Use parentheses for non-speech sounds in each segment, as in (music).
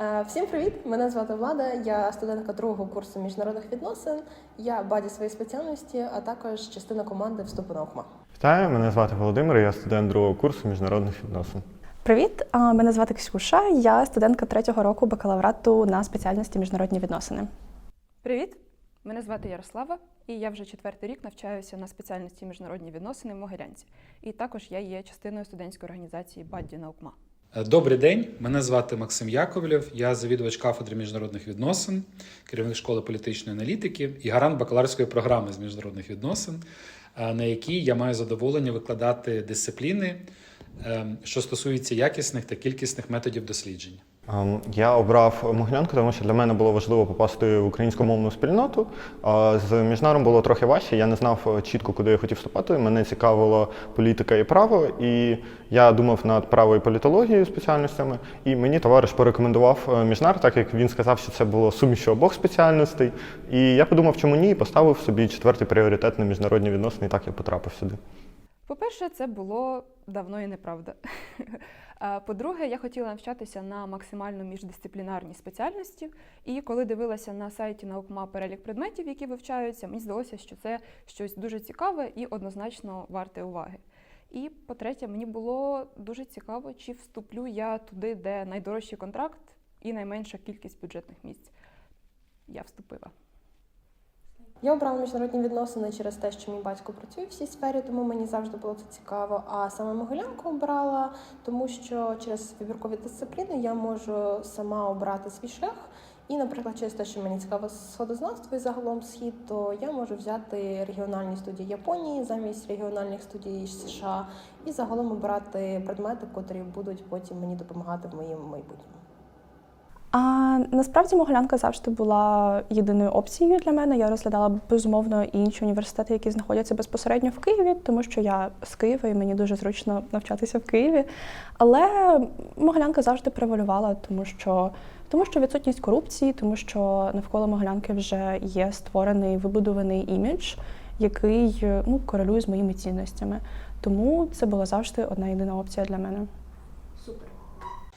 Е, Всім привіт! Мене звати Влада. Я студентка другого курсу міжнародних відносин. Я баді своєї спеціальності, а також частина команди вступу на ОКМА. Вітаю, мене звати Володимир, я студент другого курсу міжнародних відносин. Привіт, а, мене звати Ксюша. Я студентка третього року бакалаврату на спеціальності міжнародні відносини. Привіт! Мене звати Ярослава, і я вже четвертий рік навчаюся на спеціальності міжнародні відносини в Могилянці. І також я є частиною студентської організації Бадді Наукма. Добрий день, мене звати Максим Яковлєв. Я завідувач кафедри міжнародних відносин, керівник школи політичної аналітики і гарант бакалаврської програми з міжнародних відносин, е, на якій я маю задоволення викладати дисципліни, е, що стосуються якісних та кількісних методів дослідження. Ем, Я обрав Могилянку, тому що для мене було важливо попасти в українськомовну спільноту. З міжнаром було трохи важче. Я не знав е, чітко, куди я хотів вступати. Мене цікавила політика і право, і я думав над право і політологією спеціальностями. І мені товариш порекомендував е, міжнар, так як він сказав, що це було сумішю обох спеціальностей. І я подумав, чому ні, і поставив собі четвертий пріоритет на міжнародні відносини, і так я потрапив сюди. По-перше, це було давно і неправда. А По-друге, я хотіла навчатися на максимально міждисциплінарній спеціальності. І коли дивилася на сайті Наукма перелік предметів, які вивчаються, мені здалося, що це щось дуже цікаве і однозначно варте уваги. І по-третє, мені було дуже цікаво, чи вступлю я туди, де найдорожчий контракт і найменша кількість бюджетних місць. Я вступила. Я обрала міжнародні відносини через те, що мій батько працює в цій сфері, тому мені завжди було це цікаво. А саме Могилянку обрала, тому що через вибіркові дисципліни я можу сама обрати свій шлях. І, наприклад, через те, що мені цікаво сходознавство і загалом схід, то я можу взяти регіональні студії Японії замість регіональних студій США і загалом обрати предмети, котрі будуть потім мені допомагати в моєму майбутньому. А насправді Могилянка завжди була єдиною опцією для мене. Я розглядала безумовно і інші університети, які знаходяться безпосередньо в Києві, тому що я з Києва і мені дуже зручно навчатися в Києві. Але Могилянка завжди превалювала, тому що тому що відсутність корупції, тому що навколо Могилянки вже є створений вибудований імідж, який ну корелює з моїми цінностями. Тому це була завжди одна єдина опція для мене. Супер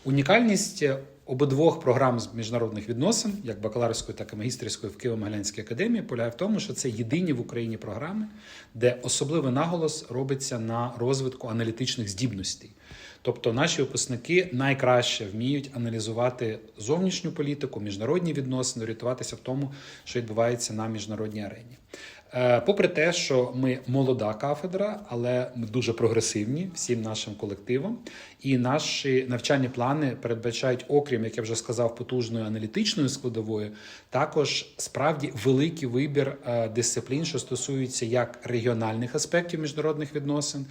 Унікальність обидвох програм з міжнародних відносин, як бакалаврської, так і магістерської в Києво-Могилянській академії, полягає в тому, що це єдині в Україні програми, де особливий наголос робиться на розвитку аналітичних здібностей. Тобто наші випускники найкраще вміють аналізувати зовнішню політику, міжнародні відносини, орієнтуватися в тому, що відбувається на міжнародній арені. Е, Попри те, що ми молода кафедра, але ми дуже прогресивні всім нашим колективом, і наші навчальні плани передбачають, окрім як я вже сказав, потужної аналітичної складової, також справді великий вибір е, дисциплін, що стосуються як регіональних аспектів міжнародних відносин.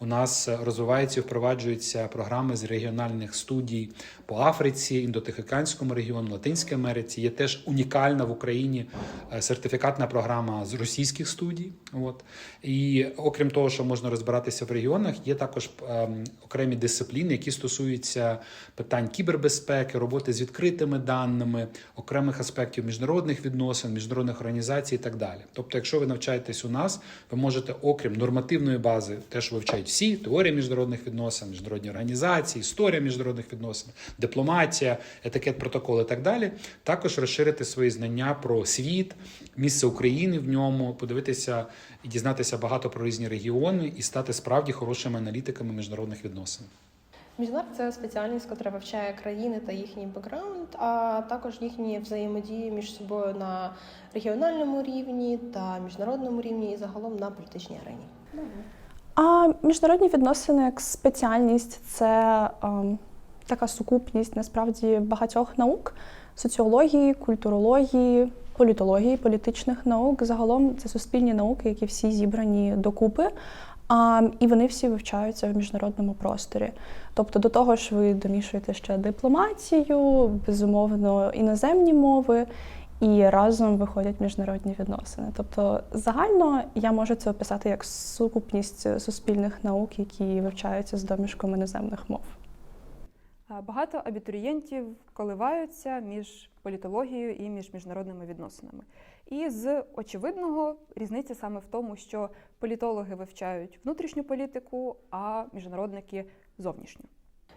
У нас е, розвиваються і впроваджуються програми з регіональних студій по Африці, індотихоокеанському регіону, Латинській Америці. Є теж унікальна в Україні е, сертифікатна програма з російських студій. От і окрім того, що можна розбиратися в регіонах, є також ем, окремі дисципліни, які стосуються питань кібербезпеки, роботи з відкритими даними, окремих аспектів міжнародних відносин, міжнародних організацій і так далі. Тобто, якщо ви навчаєтесь у нас, ви можете, окрім нормативної бази, те, що вивчають всі теорія міжнародних відносин, міжнародні організації, історія міжнародних відносин, дипломатія, етикет, протокол і так далі, також розширити свої знання про світ, місце України в ньому, подивитися і дізнатися багато про різні регіони і стати справді хорошими аналітиками міжнародних відносин. Міжнар це спеціальність, яка вивчає країни та їхній бекграунд, а також їхні взаємодії між собою на регіональному рівні та міжнародному рівні і загалом на політичній арені. А міжнародні відносини як спеціальність це ем, така сукупність насправді багатьох наук: соціології, культурології, політології, політичних наук. Загалом це суспільні науки, які всі зібрані докупи. А, і вони всі вивчаються в міжнародному просторі. Тобто до того ж ви домішуєте ще дипломатію, безумовно, іноземні мови, і разом виходять міжнародні відносини. Тобто, загально я можу це описати як сукупність суспільних наук, які вивчаються з домішком іноземних мов. Багато абітурієнтів коливаються між політологією і між міжнародними відносинами. І з очевидного різниця саме в тому, що політологи вивчають внутрішню політику, а міжнародники зовнішню.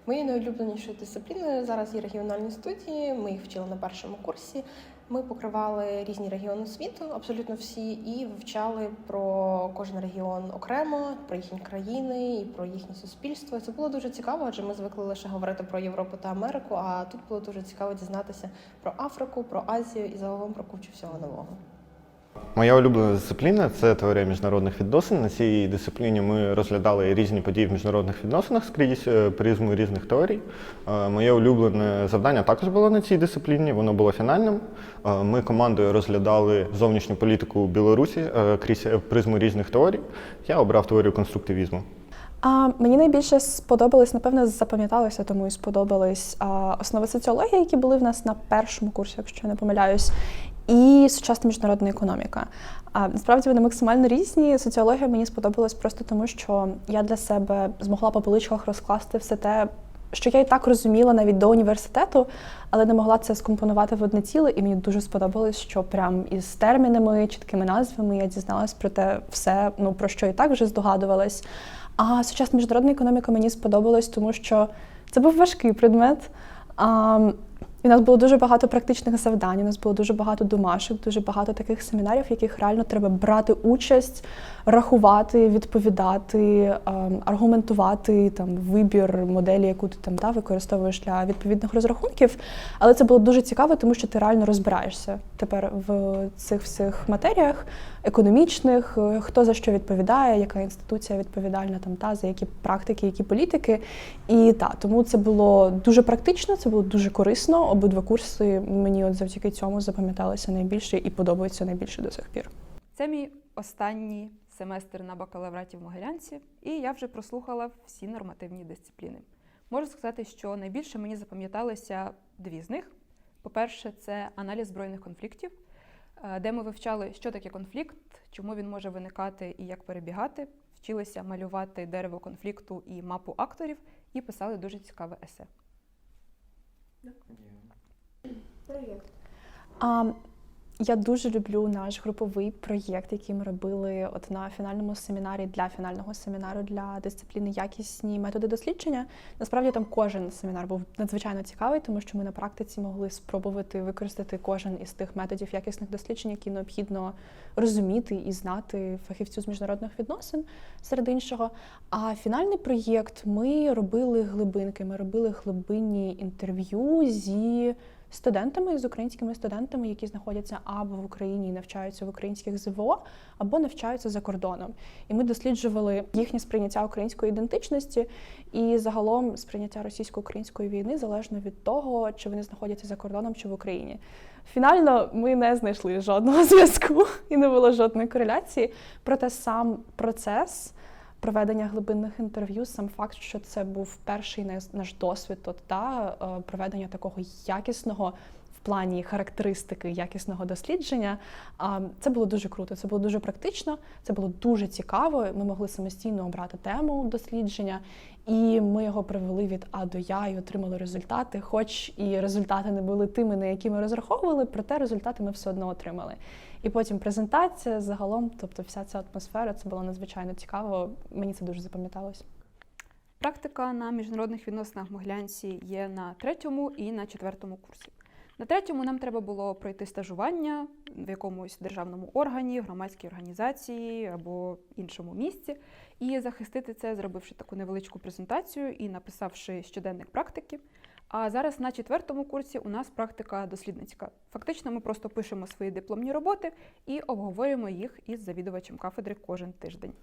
Моєю найулюбленішою дисципліною зараз є регіональні студії. Ми їх вчили на першому курсі. Ми покривали різні регіони світу, абсолютно всі, і вивчали про кожен регіон окремо, про їхні країни і про їхнє суспільство. Це було дуже цікаво, адже ми звикли лише говорити про Європу та Америку. А тут було дуже цікаво дізнатися про Африку, про Азію і загалом про кучу всього нового. Моя улюблена дисципліна це теорія міжнародних відносин. На цій дисципліні ми розглядали різні події в міжнародних відносинах скрізь е, призму різних теорій. Е, Моє улюблене завдання також було на цій дисципліні, воно було фінальним. Е, Ми командою розглядали зовнішню політику Білорусі крізь призму різних теорій. Я обрав теорію конструктивізму. А мені найбільше сподобалось, напевно, запам'яталося, тому і сподобались а, основи соціології, які були в нас на першому курсі, якщо я не помиляюсь, і сучасна міжнародна економіка. А насправді вони максимально різні. Соціологія мені сподобалась просто тому, що я для себе змогла по поличках розкласти все те, що я і так розуміла навіть до університету, але не могла це скомпонувати в одне ціле, і мені дуже сподобалось, що прям із термінами, чіткими назвами я дізналась про те все, ну про що і так вже здогадувалась. А сучасна міжнародна економіка мені сподобалась, тому що це був важкий предмет. А, і у нас було дуже багато практичних завдань, у нас було дуже багато домашок, дуже багато таких семінарів, в яких реально треба брати участь, рахувати, відповідати, ем, аргументувати там вибір моделі, яку ти там да, використовуєш для відповідних розрахунків. Але це було дуже цікаво, тому що ти реально розбираєшся тепер в цих всіх матеріях економічних, е, хто за що відповідає, яка інституція відповідальна там та за які практики, які політики. І та тому це було дуже практично, це було дуже корисно. Обидва курси мені от завдяки цьому запам'яталися найбільше і подобаються найбільше до сих пір. Це мій останній семестр на бакалавраті в Могилянці, і я вже прослухала всі нормативні дисципліни. Можу сказати, що найбільше мені запам'яталися дві з них. По-перше, це аналіз збройних конфліктів, е, де ми вивчали, що таке конфлікт, чому він може виникати і як перебігати. Вчилися малювати дерево конфлікту і мапу акторів, і писали дуже цікаве есе. А, я дуже люблю наш груповий проєкт, який ми робили от на фінальному семінарі для фінального семінару для дисципліни якісні методи дослідження. Насправді там кожен семінар був надзвичайно цікавий, тому що ми на практиці могли спробувати використати кожен із тих методів якісних досліджень, які необхідно розуміти і знати фахівцю з міжнародних відносин серед іншого. А фінальний проєкт ми робили глибинки. Ми робили глибинні інтерв'ю зі студентами, з українськими студентами, які знаходяться або в Україні і навчаються в українських ЗВО, або навчаються за кордоном. І ми досліджували їхнє сприйняття української ідентичності і загалом сприйняття російсько-української війни залежно від того, чи вони знаходяться за кордоном чи в Україні. Фінально ми не знайшли жодного (laughs) зв'язку і не було жодної кореляції. Проте сам процес проведення глибинних інтерв'ю, сам факт, що це був перший наш- досвід от, та, е, проведення такого якісного в плані характеристики якісного дослідження. Це було дуже круто, це було дуже практично, це було дуже цікаво. Ми могли самостійно обрати тему дослідження, і ми його привели від А до Я і отримали результати. Хоч і результати не були тими, на які ми розраховували, проте результати ми все одно отримали. І потім презентація загалом, тобто вся ця атмосфера, це було надзвичайно цікаво. Мені це дуже запам'яталось. Практика на міжнародних відносинах Моглянці є на третьому і на четвертому курсі. На третьому нам треба було пройти стажування в якомусь державному органі, громадській організації або іншому місці, і захистити це, зробивши таку невеличку презентацію і написавши щоденник практики. А зараз на четвертому курсі у нас практика дослідницька. Фактично, ми просто пишемо свої дипломні роботи і обговорюємо їх із завідувачем кафедри кожен тиждень.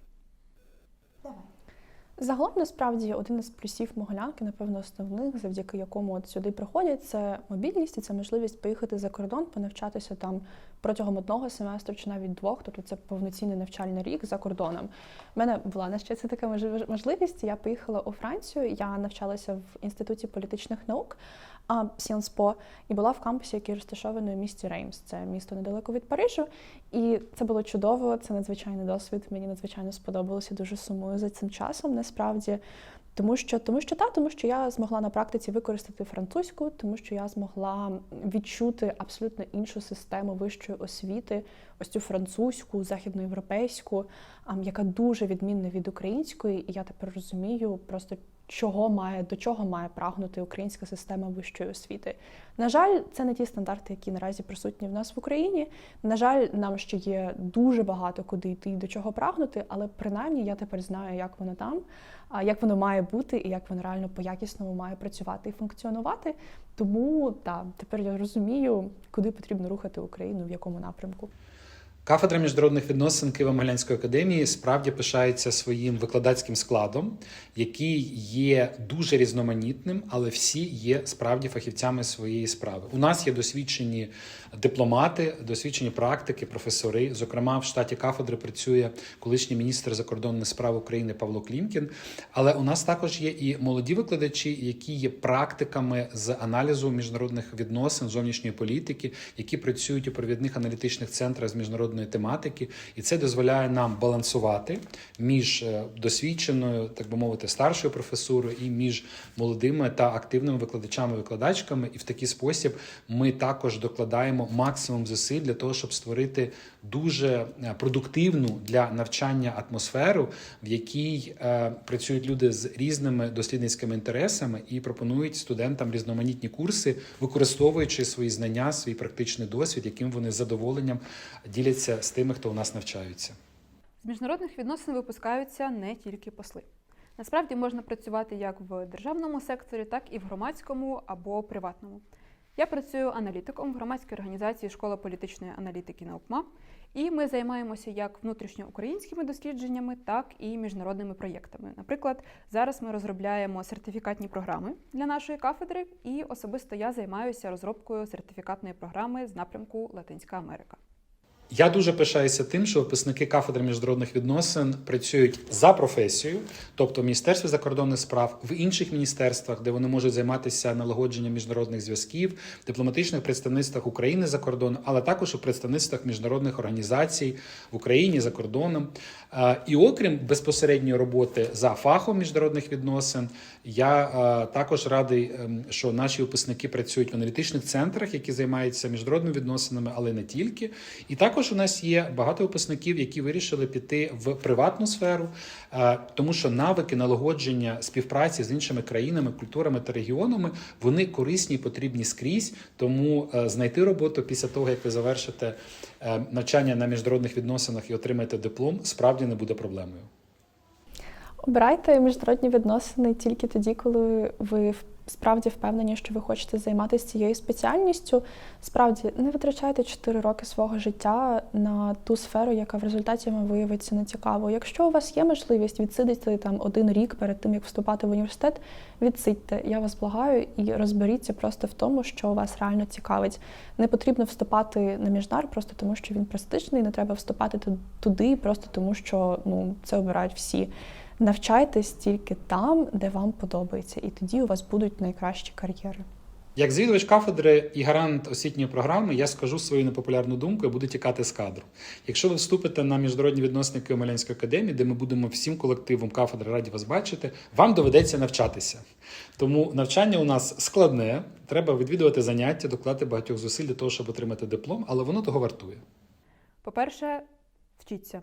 Загалом, насправді, один із плюсів Могилянки, напевно, основних, завдяки якому от сюди приходять, це мобільність і це можливість поїхати за кордон, понавчатися там протягом одного семестру чи навіть двох, тобто це повноцінний навчальний рік за кордоном. У мене була на ще це така мож- можливість. Я поїхала у Францію. Я навчалася в інституті політичних наук. А Сіанспо і була в кампусі, який розташований у місті Реймс. Це місто недалеко від Парижу. І це було чудово, це надзвичайний досвід. Мені надзвичайно сподобалося. Дуже сумую за цим часом, насправді. Тому що, тому що та, тому що я змогла на практиці використати французьку, тому що я змогла відчути абсолютно іншу систему вищої освіти ось цю французьку, західноєвропейську, яка дуже відмінна від української, і я тепер розумію просто. Чого має до чого має прагнути українська система вищої освіти? На жаль, це не ті стандарти, які наразі присутні в нас в Україні. На жаль, нам ще є дуже багато куди йти і до чого прагнути, але принаймні я тепер знаю, як воно там, як воно має бути і як воно реально по якісному має працювати і функціонувати. Тому так, тепер я розумію, куди потрібно рухати Україну, в якому напрямку. Кафедра міжнародних відносин Києво-Могилянської академії справді пишається своїм викладацьким складом, який є дуже різноманітним, але всі є справді фахівцями своєї справи. У нас є досвідчені дипломати, досвідчені практики, професори. Зокрема, в штаті кафедри працює колишній міністр закордонних справ України Павло Клімкін. Але у нас також є і молоді викладачі, які є практиками з аналізу міжнародних відносин, зовнішньої політики, які працюють у провідних аналітичних центрах з міжнародної тематики, і це дозволяє нам балансувати між е, досвідченою, так би мовити, старшою професурою і між молодими та активними викладачами викладачками. І в такий спосіб ми також докладаємо максимум зусиль для того, щоб створити дуже е, продуктивну для навчання атмосферу, в якій е, працюють люди з різними дослідницькими інтересами і пропонують студентам різноманітні курси, використовуючи свої знання, свій практичний досвід, яким вони з задоволенням діляться з тими, хто у нас навчаються. З міжнародних відносин випускаються не тільки посли. Насправді можна працювати як в державному секторі, так і в громадському або приватному. Я працюю аналітиком в громадській організації Школа політичної аналітики НАУКМА, і ми займаємося як внутрішньоукраїнськими дослідженнями, так і міжнародними проєктами. Наприклад, зараз ми розробляємо сертифікатні програми для нашої кафедри, і особисто я займаюся розробкою сертифікатної програми з напрямку Латинська Америка. Я дуже пишаюся тим, що випускники кафедри міжнародних відносин працюють за професією, тобто в Міністерстві закордонних справ, в інших міністерствах, де вони можуть займатися налагодженням міжнародних зв'язків, дипломатичних представництвах України за кордоном, але також у представництвах міжнародних організацій в Україні за кордоном. Е, І окрім безпосередньої роботи за фахом міжнародних відносин, я е, також радий, ем, що наші випускники працюють в аналітичних центрах, які займаються міжнародними відносинами, але не тільки. І також у нас є багато випускників, які вирішили піти в приватну сферу, е, тому що навики налагодження співпраці з іншими країнами, культурами та регіонами вони корисні і потрібні скрізь. Тому е, знайти роботу після того, як ви завершите е, навчання на міжнародних відносинах і отримаєте диплом, справді не буде проблемою. Обирайте міжнародні відносини тільки тоді, коли ви справді впевнені, що ви хочете займатися цією спеціальністю. Справді не витрачайте 4 роки свого життя на ту сферу, яка в результаті вам виявиться нецікавою. Якщо у вас є можливість відсидіти там один рік перед тим, як вступати в університет, відсидьте. Я вас благаю і розберіться просто в тому, що вас реально цікавить. Не потрібно вступати на міжнар просто тому, що він престижний. Не треба вступати туди, просто тому, що ну це обирають всі. Навчайтесь тільки там, де вам подобається, і тоді у вас будуть найкращі кар'єри. Як звідувач кафедри і гарант освітньої програми, я скажу свою непопулярну думку і буду тікати з кадру. Якщо ви вступите на міжнародні відносини Києво-Могилянської академії, де ми будемо всім колективом кафедри раді вас бачити, вам доведеться навчатися. Тому навчання у нас складне, треба відвідувати заняття, докладати багатьох зусиль для того, щоб отримати диплом, але воно того вартує. По-перше, вчіться.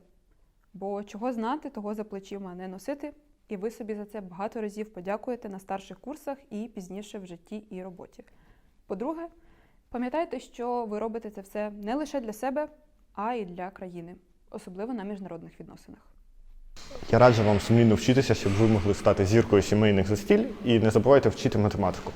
Бо чого знати, того за плечима не носити, і ви собі за це багато разів подякуєте на старших курсах і пізніше в житті і роботі. По-друге, пам'ятайте, що ви робите це все не лише для себе, а й для країни, особливо на міжнародних відносинах. Я раджу вам сумлінно вчитися, щоб ви могли стати зіркою сімейних застіль і не забувайте вчити математику.